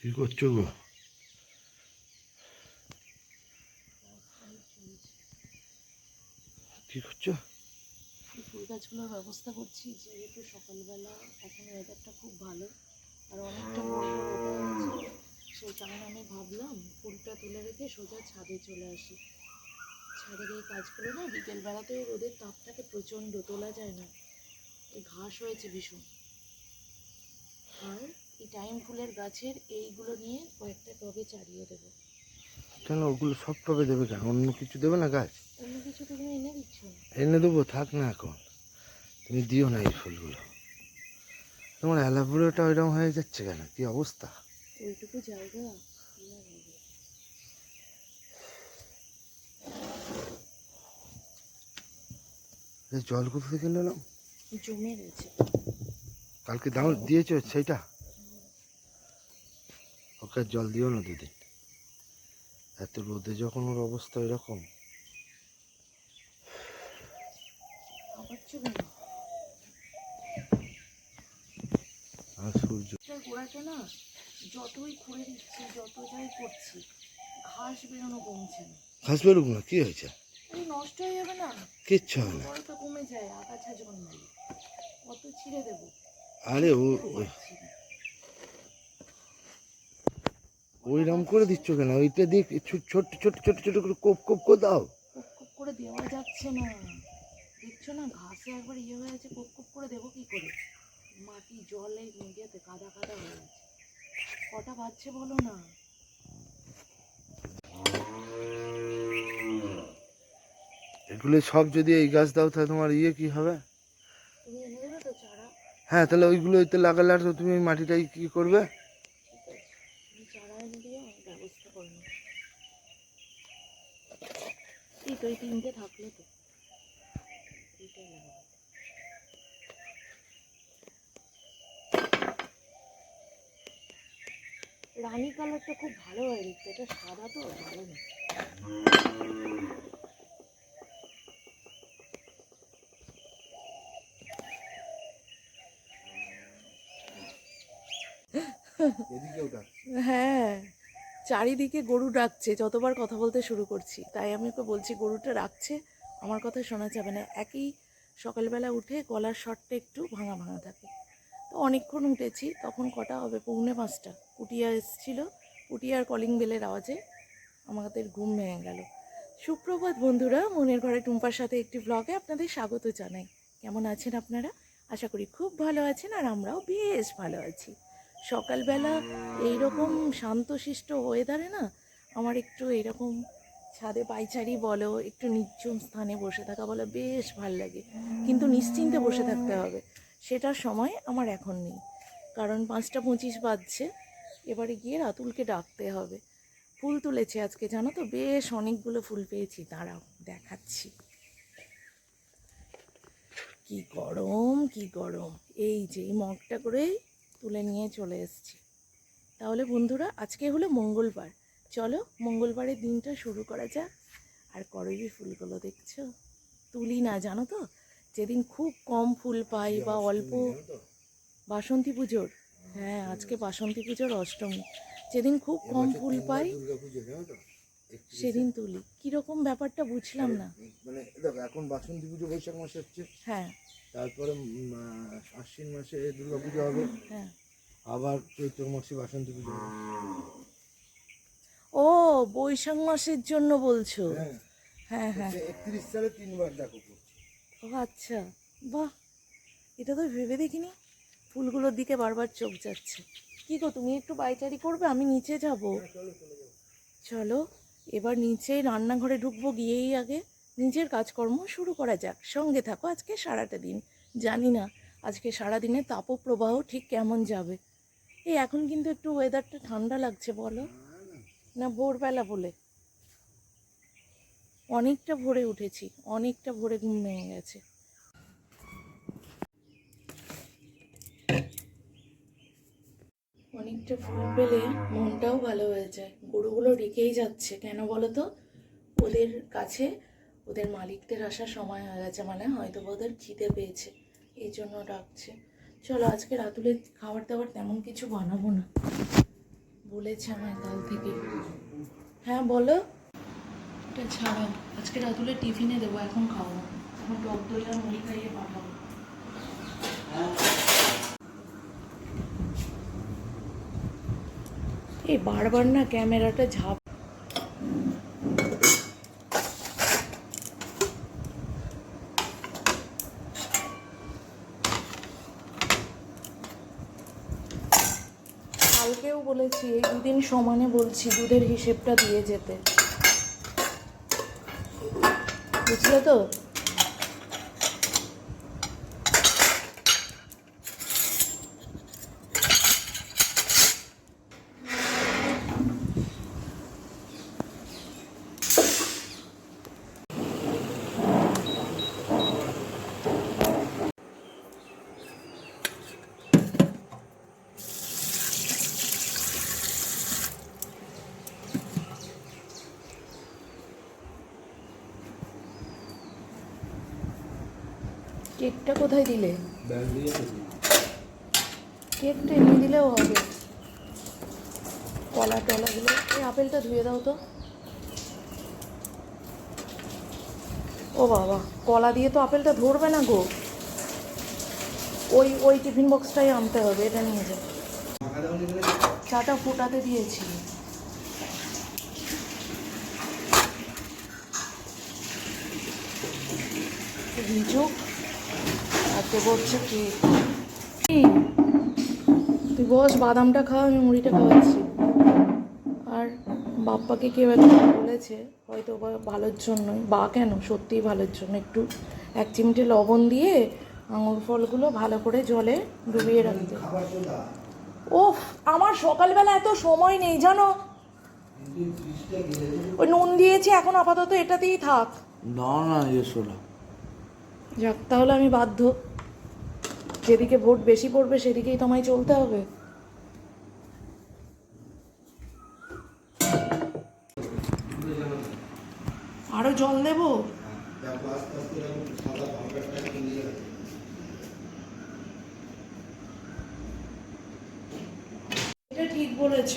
কি করছ গো কি করছ ফুল গাছগুলোর ব্যবস্থা করছি যেহেতু সকালবেলা এখন ওয়েদারটা খুব ভালো, আর অনেকটা সেই কারণে আমি ভাবলাম, ফুলটা তুলে রেখে সোজা ছাদে চলে আসি। ছাদের এই কাজগুলো না বিকেলবেলাতে রোদের তাপটাকে প্রচণ্ড তোলা যায় না। ঘাস হয়েছে ভীষণ। আর এই টাইম ফুলের গাছের এইগুলো নিয়ে কয়েকটা টবে চারিয়ে দেবো। কেন ওগুলো সব টবে দেবে কেন? অন্য কিছু দেবে না গাছ? অন্য কিছু তো তুমি এনে দিচ্ছ। এনে দেবো থাক না এখন। তুমি দিও না এই ফুলগুলো। তোমার অ্যালাবোরেটা ওইরকম হয়ে যাচ্ছে কেন? কি অবস্থা? ওইটুকু জায়গা জল কোথা থেকে নিলাম? জমে রয়েছে। কালকে দাও দিয়েছ সেইটা? ওকে জল দিও না দুদিন এত রোদে যখন ওর অবস্থা এরকম। আর সূর্য গোড়াটা না যতই খুঁড়ে দিচ্ছি যত যাই করছি ঘাস বেরোনো কমছে না। ঘাস বেরুক না কি হয়েছে? নষ্ট হয়ে যাবে না? কিচ্ছু হয় না। কমে যায় আগাছা জন্মালে কত ছিঁড়ে দেবো। আরে ও ওই পারছি না। ওইরকম করে দিচ্ছ কেন? ওইটা দিয়ে ছোট ছোট ছোট ছোট করে কোপ কোপ করে দাও। কুপ কুপ করে দেওয়া যাচ্ছে না। দেখছ না ঘাসে একবার ইয়ে হয়ে আছে কুপ কুপ করে দেবো কি করে? মাটি জলে ইয়েতে কাদা কাদা হয়ে আছে কটা বাজছে বলো না? এগুলো সব যদি এই গাছ দাও তাহলে তোমার ইয়ে কি হবে? তো হ্যাঁ তাহলে ওইগুলো ওইতে লাগালে আর তো তুমি ওই মাটিটাই কি করবে ঠিক আছে তুমি চারা এনে দিও আমি ব্যবস্থা করে নেব এই তো এই তিনটে থাকল তো। এইটাই লাগাবো। রানী কালারটা খুব ভালো হয় দেখতে এটা সাদা তো ভালো না। হ্যাঁ। চারিদিকে গরু ডাকছে, যতবার কথা বলতে শুরু করছি। তাই আমি ওকে বলছি, গরুটা ডাকছে, আমার কথা শোনা যাবে না। একই সকালবেলা উঠে গলার শটটা একটু ভাঙা ভাঙা থাকে। তো অনেকক্ষণ উঠেছি, তখন কটা হবে? পৌনে পাঁচটা। পুটিয়া এসেছিল পুটিয়ার কলিং বেলের আওয়াজে আমাদের ঘুম ভেঙে গেল। সুপ্রভাত বন্ধুরা, মনের ঘরে টুম্পার সাথে একটি ব্লগে আপনাদের স্বাগত জানাই। কেমন আছেন আপনারা? আশা করি খুব ভালো আছেন আর আমরাও বেশ ভালো আছি। সকালবেলা এইরকম শান্তশিষ্ট ওয়েদারে না, আমার একটু এরকম ছাদে পাইচারি বলো, একটু নির্জন স্থানে বসে থাকা বলো, বেশ ভালো লাগে। কিন্তু নিশ্চিন্তে বসে থাকতে হবে। সেটার সময় আমার এখন নেই। কারণ পাঁচটা পঁচিশ বাজছে, এবারে গিয়ে রাতুলকে ডাকতে হবে। ফুল তুলেছে আজকে, জানো তো? বেশ অনেকগুলো ফুল পেয়েছি। দাঁড়াও, দেখাচ্ছি। কি গরম কি গরম। এই যে এই মগটা করেই তুলে নিয়ে চলে এসেছি। তাহলে বন্ধুরা আজকে হলো মঙ্গলবার। চলো মঙ্গলবারের দিনটা শুরু করা যাক। আর করবি ফুলগুলো দেখছ? তুলি না জানো তো? যেদিন খুব কম ফুল পাই বা অল্প বাসন্তী পুজোর হ্যাঁ আজকে বাসন্তী পুজোর অষ্টমী। যেদিন খুব কম ফুল পাই সেদিন তুলি। কীরকম ব্যাপারটা বুঝলাম না। মানে দেখো এখন বাসন্তী পুজো বৈশাখ মাসে হচ্ছে। হ্যাঁ। তারপরে আশ্বিন মাসে দুর্গা পুজো হবে। হ্যাঁ। আবার চৈত্র মাসে বাসন্তী পুজো হবে। ও বৈশাখ মাসের জন্য বলছো? হ্যাঁ। হ্যাঁ হ্যাঁ। একত্রিশ সালে তিনবার দেখো ও আচ্ছা। বাহ! এটা তো ভেবে দেখিনি। ফুলগুলোর দিকে বারবার চোখ যাচ্ছে। কি গো তুমি একটু বাইচারি করবে? আমি নিচে যাব। চলো। এবার নিচে রান্নাঘরে ঢুকবো গিয়েই আগে। নিজের কাজকর্ম শুরু করা যাক। সঙ্গে থাকো, আজকে সারাটা দিন। জানি না, আজকে সারাদিনে তাপপ্রবাহ ঠিক কেমন যাবে। এই এখন কিন্তু একটু ওয়েদারটা ঠান্ডা লাগছে, বলো? না, ভোরবেলা বলে। অনেকটা ভোরে উঠেছি, অনেকটা ভোরে ঘুম ভেঙে গেছে। অনেকটা ফুল পেলে মনটাও ভালো হয়ে যায়। গরুগুলো রেখেই যাচ্ছে, কেন বলো তো ওদের কাছে ওদের মালিকদের আসার সময় হয়ে গেছে মানে হয়তো ওদের খিদে পেয়েছে, এই জন্য ডাকছে। চলো আজকে রাতুলের খাবার দাবার তেমন কিছু বানাবো না, বলেছে আমায় কাল থেকে। হ্যাঁ বলো। এটা ছাড়াও আজকে রাতুলের টিফিনে দেবো, এখন খাব। এখন টক দই আর মুড়ি খাইয়ে পাঠাবো। এই বারবার না ক্যামেরাটা ঝাপ কালকেও বলেছি, এই দুদিন সমানে বলছি দুধের হিসেবটা দিয়ে যেতে। বুঝলে তো? কেকটা কোথায় দিলে? কেকটা এনে দিলেও হবে। কলা টলাগুলো এই আপেলটা ধুয়ে দাও তো। ও বাবা কলা দিয়ে তো আপেলটা ধরবে না গো। ওই ওই টিফিন বক্সটাই আনতে হবে এটা নিয়ে যাও চাটা ফোটাতে দিয়েছি। রিজুক হচ্ছে কেক এই, তুই বস বাদামটা খাওয়া আমি মুড়িটা খাওয়াচ্ছি। আর বাপ্পাকে কেউ একজন বলেছে হয়তো ভালোর জন্যই। বা কেন? সত্যিই ভালোর জন্য। একটু এক চিমটে লবণ দিয়ে আঙুর ফলগুলো ভালো করে জলে ডুবিয়ে রাখতে। ওফ আমার সকালবেলা এত সময় নেই জানো? ওই নুন দিয়েছি এখন আপাতত এটাতেই থাক। না না এসো না যাক, তাহলে আমি বাধ্য। যেদিকে ভোট বেশি পড়বে, সেদিকেই তোমায় চলতে হবে। আরও জল দেবো? এটা ঠিক বলেছ।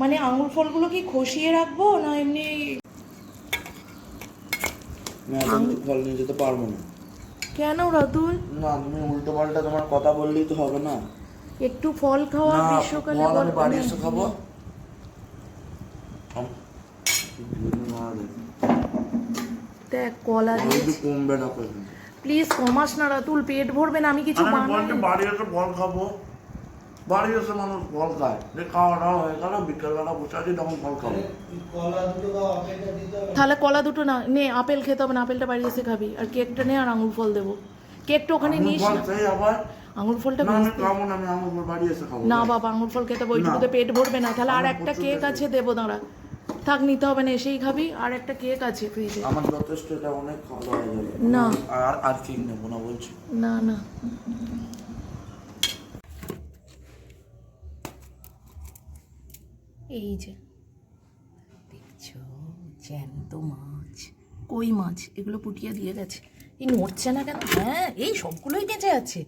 মানে আঙুর ফলগুলো কি খসিয়ে রাখব না এমনি আমি ফল নিয়ে যেতে পারব না। কেন রাতুল? না তুমি উল্টো পাল্টা তোমার কথা বললেই তো হবে না। একটু ফল খাওয়া না গ্রীষ্মকালে ফল আমি বাড়ি এসে খাব। না দেখ কলা দিয়ে কমবে না করে প্লিজ কমাস না রাতুল পেট ভরবে না আমি কিছু বলছি বাড়ি এসে ফল খাব। বাড়ি এসে মানুষ ফল খায়। যে খাওয়া দাওয়া হয়ে গেল বিকেলবেলা বসে আছি তখন ফল খাব। তাহলে কলা দুটো না নে আপেল খেতে হবে না আপেলটা বাড়ি এসে খাবি। আর কেকটা নে আর আঙুর ফল দেবো। কেকটা ওখানে নিস আবার আঙুর ফলটা না আমি খাব না আমি আঙুর ফল বাড়ি এসে খাব। না বাবা আঙুর ফল খেতে ওইটুকুতে পেট ভরবে না। তাহলে আর একটা কেক আছে দেবো দাঁড়া। থাক নিতে হবে না এসেই খাবি। আর একটা কেক আছে ফ্রিজে আমার যথেষ্ট এটা অনেক খাওয়া দাওয়া হয়ে না। আর আর কেক নেব না বলছি। না না। এই যে। দেখছ জ্যান্ত মাছ কই মাছ? এগুলো পুটিয়ে দিয়ে গেছে। এই নড়ছে না কেন? হ্যাঁ এই সবগুলোই বেঁচে আছে।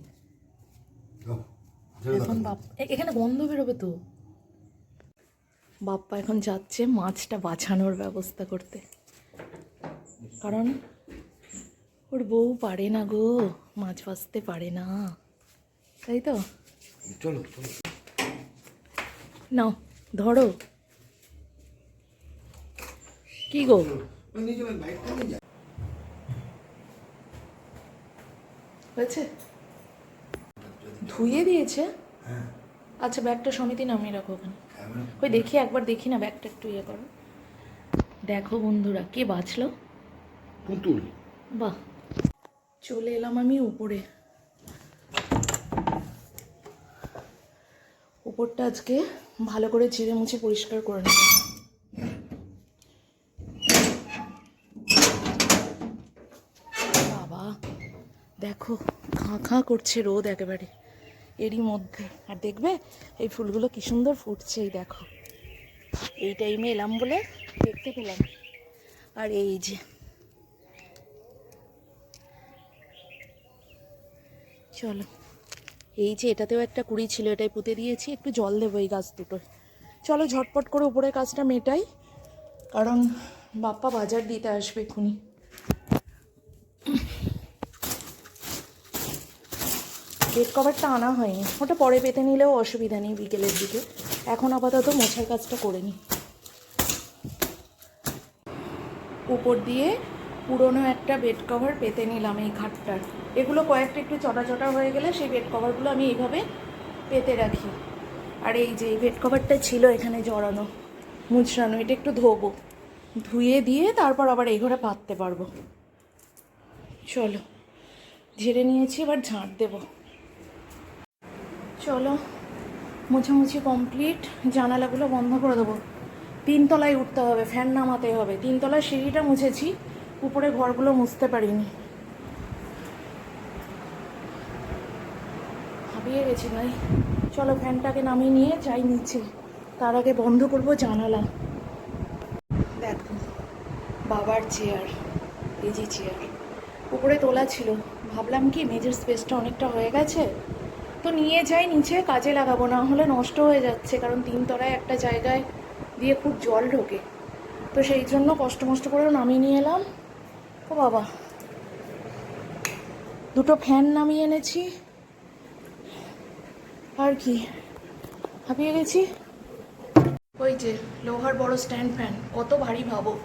এখন বাপ এখানে গন্ধ বেরোবে তো। বাপ্পা এখন যাচ্ছে মাছটা বাছানোর ব্যবস্থা করতে। কারণ ওর বউ পারে না গো মাছ ভাজতে পারে না। তাই তো? চলো চলো। নাও। ধরো। কি গো? হয়েছে? ধুয়ে দিয়েছে? আচ্ছা ব্যাগটা সমিতি নামিয়ে রাখো ওখানে। ওই দেখি একবার দেখি না ব্যাগটা একটু ইয়ে করো। দেখো বন্ধুরা কে বাঁচলো? পুতুল। বাহ। চলে এলাম আমি উপরে। উপরটা আজকে ভালো করে জিরে মুছে পরিষ্কার করে নেব। বাবা, দেখো, খাঁ খাঁ করছে রোদ একেবারে, এরই মধ্যে। আর দেখবে, এই ফুলগুলো কী সুন্দর ফুটছে এই দেখো। এই টাইমে এলাম বলে দেখতে পেলাম। আর এই যে, চলো। এই যে এটাতেও একটা কুড়ি ছিল, এটাই পুঁতে দিয়েছি, একটু জল দেবো এই গাছ দুটোয় চলো ঝটপট করে উপরের কাজটা মেটাই, কারণ বাপ্পা বাজার দিতে আসবে এক্ষুনি। বেড কভারটা আনা হয়নি, ওটা পরে পেতে নিলেও অসুবিধা নেই বিকেলের দিকে। এখন আপাতত মোছার কাজটা করে নিই উপর দিয়ে পুরনো একটা বেড কভার পেতে নিলাম এই খাটটার এগুলো কয়েকটা একটু চটা চটা হয়ে গেলে সেই বেড কভারগুলো আমি এইভাবে পেতে রাখি। আর এই যে বেড কভারটা ছিল এখানে জড়ানো, মুচড়ানো, এটা একটু ধোবো। ধুয়ে দিয়ে তারপর আবার এই ঘরে পাততে পারব। চলো, ঝেড়ে নিয়েছি, এবার ঝাঁট দেবো। চলো, মুছামুছি কমপ্লিট জানালাগুলো বন্ধ করে দেবো। তিনতলায় উঠতে হবে, ফ্যান নামাতে হবে। তিনতলায় সিঁড়িটা মুছেছি। উপরে ঘরগুলো মুছতে পারিনি। হাবিয়ে গেছি ভাই। চলো ফ্যানটাকে নামিয়ে নিয়ে যাই নিচে। তার আগে বন্ধ করব জানালা। দেখো, বাবার চেয়ার যে চেয়ার উপরে তোলা ছিল। ভাবলাম কি মেজের স্পেসটা অনেকটা হয়ে গেছে। তো নিয়ে যাই নিচে, কাজে লাগাবো, না হলে নষ্ট হয়ে যাচ্ছে, কারণ তিনতলায় একটা জায়গায় দিয়ে খুব জল ঢোকে। তো সেই জন্য কষ্ট মষ্ট করে নামিয়ে নিয়ে এলাম। ও বাবা। দুটো ফ্যান নামিয়ে এনেছি। আর কি? হাঁপিয়ে গেছি? ওই যে, লোহার বড় স্ট্যান্ড ফ্যান কত ভারী ভাবো।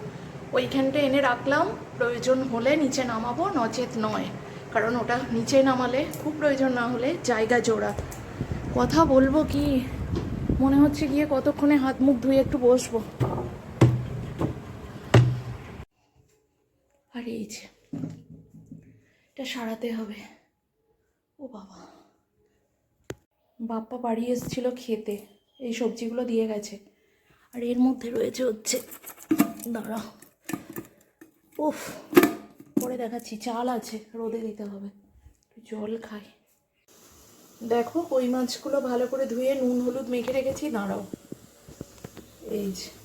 ওইখানটা এনে রাখলাম, প্রয়োজন হলে নিচে নামাবো, নচেত নয়। কারণ ওটা নিচে নামালে, খুব প্রয়োজন না হলে জায়গা জোড়া। কথা বলব কি? মনে হচ্ছে গিয়ে কতক্ষণে হাত মুখ ধুয়ে একটু বসবো। আর এই যে, এটা সারাতে হবে। ও বাবা। বাপ্পা বাড়ি এসেছিল খেতে, এই সবজিগুলো দিয়ে গেছে। আর এর মধ্যে রয়েছে হচ্ছে, দাঁড়া। উফ, পরে দেখাচ্ছি, চাল আছে, রোদে দিতে হবে। জল খাই। দেখো, কই মাছগুলো ভালো করে ধুয়ে নুন, হলুদ মেখে রেখেছি, দাঁড়াও। এই যে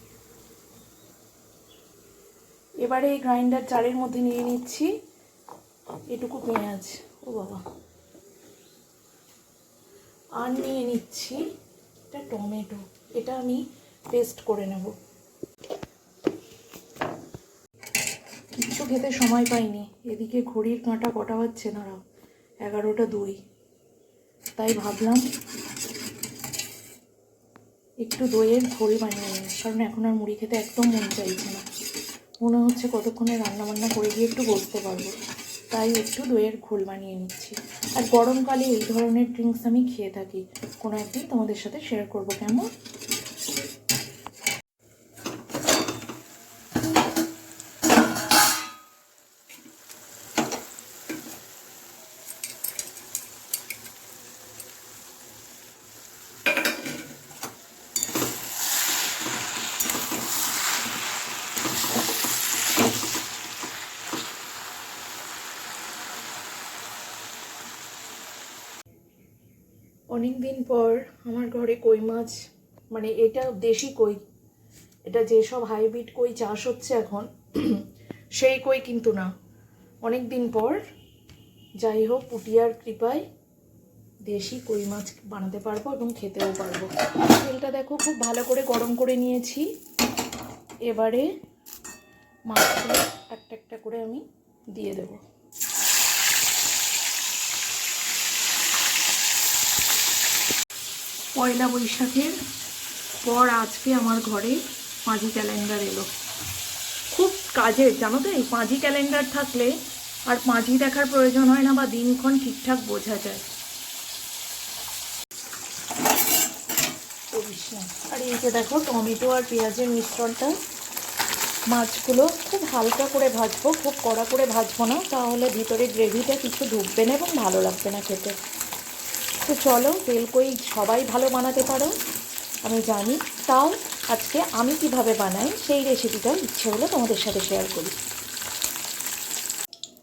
এবারে এই গ্রাইন্ডার চালের মধ্যে নিয়ে নিচ্ছি এটুকু পেঁয়াজ। ও বাবা। আর নিয়ে নিচ্ছি এটা টমেটো। এটা আমি পেস্ট করে নেব। কিচ্ছু খেতে সময় পাইনি। এদিকে ঘড়ির কাঁটা কটা হচ্ছে দাঁড়াও। এগারোটা দুই। তাই ভাবলাম একটু দইয়ের ঘড়ি বানিয়ে নিই। কারণ এখন আর মুড়ি খেতে একদম মন চাইছে না। মনে হচ্ছে কতক্ষণে রান্নাবান্না করে গিয়ে একটু বসতে পারব। তাই একটু দইয়ের ঘোল বানিয়ে নিচ্ছি। আর গরমকালে এই ধরনের ড্রিঙ্কস আমি খেয়ে থাকি। কোনো একদিন তোমাদের সাথে শেয়ার করব, কেমন? অনেক দিন পর আমার ঘরে কই মাছ মানে এটা দেশি কই, এটা যেসব হাইব্রিড কই চাষ হচ্ছে এখন, সেই কই কিন্তু না। অনেক দিন পর যাই হোক, পুটিয়ার কৃপায় দেশি কই মাছ বানাতে পারব এবং খেতেও পারব। তেলটা দেখো খুব ভালো করে গরম করে নিয়েছি। এবারে মাছগুলো একটা একটা করে আমি দিয়ে দেবো। পয়লা বৈশাখের পর আজকে আমার ঘরে পাঁজি ক্যালেন্ডার এলো। খুব কাজের, জানো তো এই পাঁজি ক্যালেন্ডার থাকলে আর পাঁজি দেখার প্রয়োজন হয় না বা দিনক্ষণ ঠিকঠাক বোঝা যায়। আর এই যে দেখো টমেটো আর পেঁয়াজের মিশ্রণটা, মাছগুলো খুব হালকা করে ভাজবো, খুব কড়া করে ভাজবো না, তাহলে ভিতরে গ্রেভিটা কিছু ঢুকবে না এবং ভালো লাগবে না খেতে। তো চলো, তেলকই সবাই ভালো বানাতে পারো। আমি জানি তাও আজকে আমি কীভাবে বানাই, সেই রেসিপিটা ইচ্ছে হলে তোমাদের সাথে শেয়ার করি।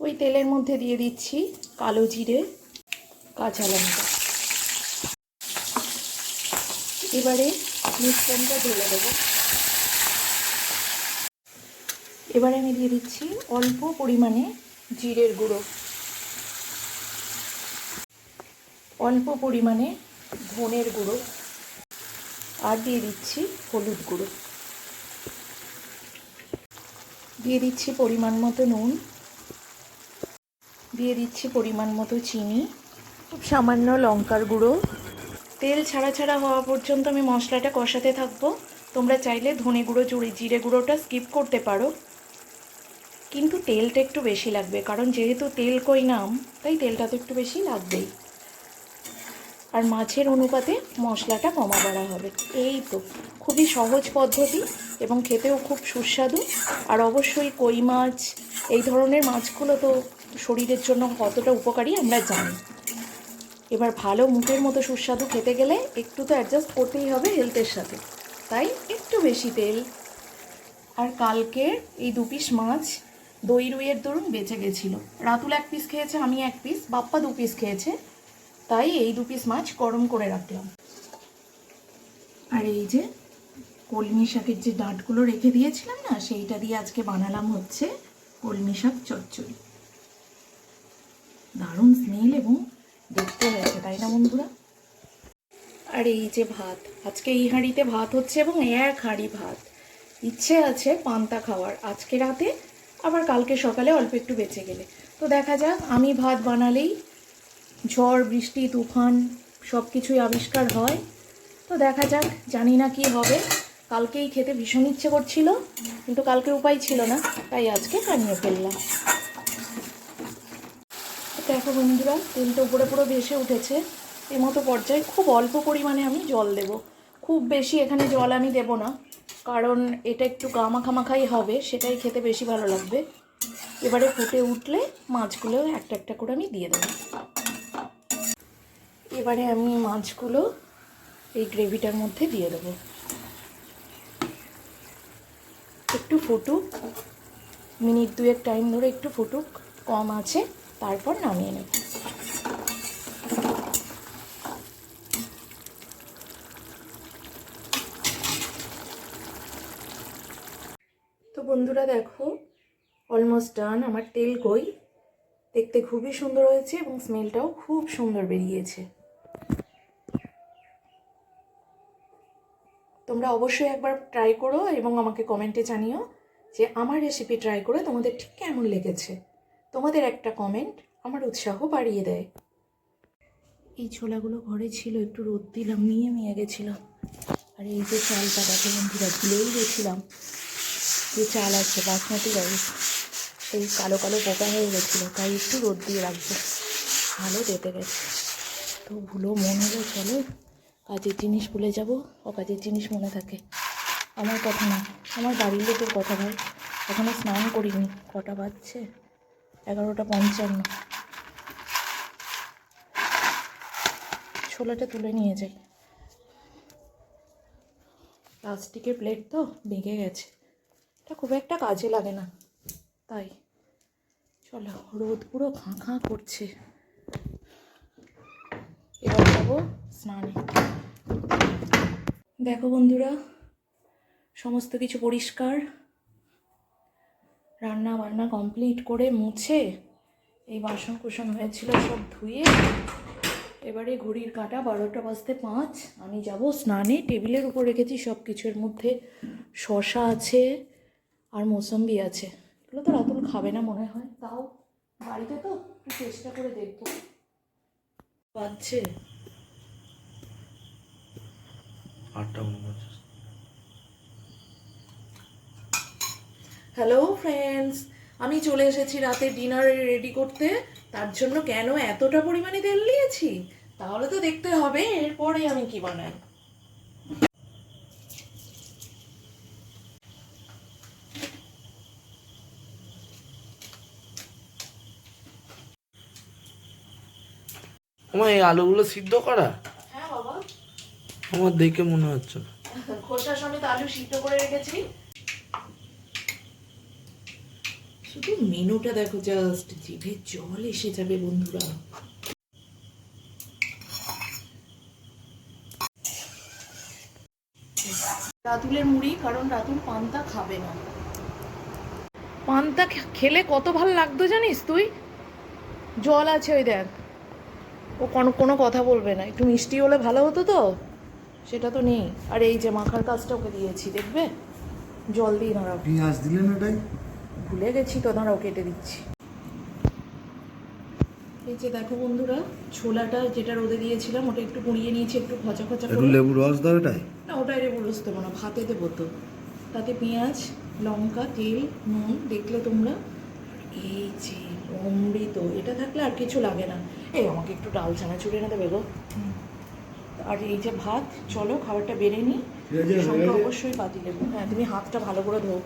ওই তেলের মধ্যে দিয়ে দিচ্ছি কালো জিরে, কাঁচা লঙ্কা। এবারে মিশ্রণটা ঢেলে দেবো। এবারে আমি দিয়ে দিচ্ছি অল্প পরিমাণে জিরের গুঁড়ো। অল্প পরিমাণে ধনের গুঁড়ো আর দিয়ে দিচ্ছি হলুদ গুঁড়ো। দিয়ে দিচ্ছি পরিমাণ মতো নুন। দিয়ে দিচ্ছি পরিমাণ মতো চিনি। খুব সামান্য লঙ্কার গুঁড়ো। তেল ছাড়া ছাড়া হওয়া পর্যন্ত আমি মশলাটা কষাতে থাকব। তোমরা চাইলে ধনে গুঁড়ো, জুড়ি, জিরে গুঁড়োটা স্কিপ করতে পারো। কিন্তু তেলটা একটু বেশি লাগবে, কারণ যেহেতু তেল কই নাম, তাই তেলটা তো একটু বেশি লাগবেই। আর মাছের অনুপাতে মশলাটা কমা বাড়া হবে। এই তো, খুবই সহজ পদ্ধতি এবং খেতেও খুব সুস্বাদু। আর অবশ্যই কই মাছ, এই ধরনের মাছগুলো তো শরীরের জন্য কতটা উপকারী আমরা জানি। এবার ভালো মুখের মতো সুস্বাদু খেতে গেলে একটু তো অ্যাডজাস্ট করতেই হবে হেলথের সাথে। তাই একটু বেশি তেল। আর কালকে এই দু পিস মাছ দই রুইয়ের দরুন বেঁচে গেছিল। রাতুল এক পিস খেয়েছে, আমি এক পিস বাপ্পা দু পিস খেয়েছে। তাই এই দু পিস মাছ গরম করে রাখলাম। আর এই যে কলমি শাকের যে ডাঁটগুলো রেখে দিয়েছিলাম না, সেইটা দিয়ে আজকে বানালাম হচ্ছে কলমি শাক চচ্চড়ি। দারুণ স্মেল এবং দেখতে হয়েছে, তাই না বন্ধুরা? আর এই যে ভাত, আজকে এই হাঁড়িতে ভাত হচ্ছে এবং এক হাঁড়ি ভাত। ইচ্ছে আছে পান্তা খাওয়ার, আজকে রাতে, আবার কালকে সকালে অল্প একটু বেঁচে গেলে। তো দেখা যাক, আমি ভাত বানালেই ঝড়, বৃষ্টি, তুফান সব কিছুই আবিষ্কার হয়। তো দেখা যাক, জানি না কি হবে। কালকেই খেতে ভীষণ ইচ্ছে করছিল, কিন্তু কালকে উপায় ছিল না, তাই আজকে বানিয়ে ফেললাম। দেখো বন্ধুরা, তেলটা উপরে পুরো ভেসে উঠেছে। এর মতো পর্যায়ে খুব অল্প পরিমাণে আমি জল দেব। খুব বেশি এখানে জল আমি দেব না, কারণ এটা একটু গামাখামাখাই হবে, সেটাই খেতে বেশি ভালো লাগবে। এবারে ফুটে উঠলে মাছগুলো একটা একটা করে আমি দিয়ে দেবো। এবারে আমি মাছগুলো এই গ্রেভিটার মধ্যে দিয়ে দেবো। একটু ফুটুক, মিনিট দুয়েক টাইম ধরে একটু ফুটুক, কম আছে, তারপর নামিয়ে নেব। তো বন্ধুরা দেখো অলমোস্ট ডান আমার তেল কই দেখতে খুবই সুন্দর হয়েছে এবং স্মেলটাও খুব সুন্দর বেরিয়েছে। তোমরা অবশ্যই একবার ট্রাই করো এবং আমাকে কমেন্টে জানিও যে আমার রেসিপি ট্রাই করে তোমাদের ঠিক কেমন লেগেছে। তোমাদের একটা কমেন্ট আমার উৎসাহ বাড়িয়ে দেয়। এই ছোলাগুলো ঘরে ছিল, একটু রোদ দিলাম, নিয়ে নিয়ে গেছিলাম। আর এই যে চালটা দেখো বন্ধুরা ভুলেই গেছিলাম। যে চাল আছে, বাসমতি রাইস। এই কালো কালো পোকা হয়ে গেছিল, তাই একটু রোদ দিয়ে রাখব। ভালো দিতে গেছে। তো ভুলো মন হলো, চলো কাজের জিনিস ভুলে যাব, অকাজের জিনিস মনে থাকে। আমার কথা না, আমার বাড়ির লোকের কথা ভাই। এখনও স্নান করিনি, কটা বাজছে? এগারোটা পঞ্চান্ন। ছোলাটা তুলে নিয়ে যাই। প্লাস্টিকের প্লেট তো ভেঙে গেছে। এটা খুব একটা কাজে লাগে না। তাই, চলো, রোদ পুরো খাঁ খাঁ করছে। যাব স্নানে দেখো বন্ধুরা, সমস্ত কিছু পরিষ্কার। রান্না বান্না কমপ্লিট করে মুছে এই বাসন কুসন হয়েছিল সব ধুয়ে। এবারে ঘড়ির কাটা বারোটা বাজতে পাঁচ। আমি যাব স্নানে। টেবিলের উপর রেখেছি সব কিছুর মধ্যে শশা আছে আর মৌসম্বি আছে। এগুলো তো রাতুল খাবে না মনে হয়। তাও বাড়িতে তো, একটু চেষ্টা করে দেখব। বাজছে। আটটা উনপঞ্চাশ। হ্যালো ফ্রেন্ডস আমি চলে এসেছি রাতে ডিনার রেডি করতে। তার জন্য কেন এতটা পরিমাণে তেল নিয়েছি? তাহলে তো দেখতে হবে এরপরে আমি কি বানাই? আমার এই আলুগুলো সিদ্ধ করা? আমার দেখে মনে হচ্ছে না। খোসা সমেত আলু সিদ্ধ করে রেখেছি। শুধু মেনুটা দেখো জাস্ট জিভে জল এসে যাবে বন্ধুরা। রাতুলের মুড়ি কারণ রাতুল পান্তা খাবে না। পান্তা খেলে কত ভালো লাগতো জানিস তুই? জল আছে ওই দেখ। ও কোনো কোনো কথা বলবে না। একটু মিষ্টি হলে ভালো হতো তো? সেটা তো নেই। আর এই যে মাখার কাজটা ওকে দিয়েছি দেখবে? জল দিয়ে দাঁড়াও পেঁয়াজ দিলেন ওটাই ভুলে গেছি তো দাঁড়াও কেটে দিচ্ছি। এই যে দেখো বন্ধুরা ছোলাটা যেটা রোদে দিয়েছিলাম ওটা একটু গুঁড়িয়ে নিয়েছি একটু খচা খচা একটু করে। লেবু রস দাও এটাই না ওটা রেবু রোজ দেবো না ভাতে দেবো তো। তাতে পেঁয়াজ লঙ্কা তেল নুন দেখলে তোমরা। এই যে অমৃত এটা থাকলে আর কিছু লাগে না। এই আমাকে একটু ডাল চানাচুর এনে দেবে গো। আর এই যে ভাত চলো খাবারটা বেড়ে নিই। সঙ্গে অবশ্যই পাতি লেবু হ্যাঁ তুমি হাতটা ভালো করে ধো।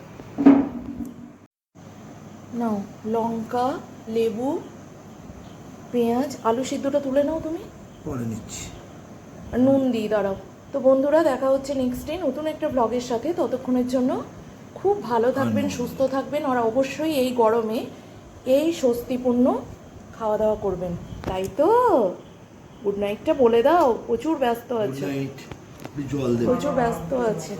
নাও লঙ্কা লেবু পেঁয়াজ আলু সিদ্ধটা তুলে নাও তুমি। পরে নিচ্ছি। আর নুন দিই দাঁড়াও। তো বন্ধুরা দেখা হচ্ছে নেক্সট ডে নতুন একটা ব্লগের সাথে। ততক্ষণের জন্য খুব ভালো থাকবেন সুস্থ থাকবেন আর অবশ্যই এই গরমে এই স্বস্তিপূর্ণ খাওয়া দাওয়া করবেন। তাই তো? গুড নাইটটা বলে দাও। প্রচুর ব্যস্ত আছে। প্রচুর ব্যস্ত আছে।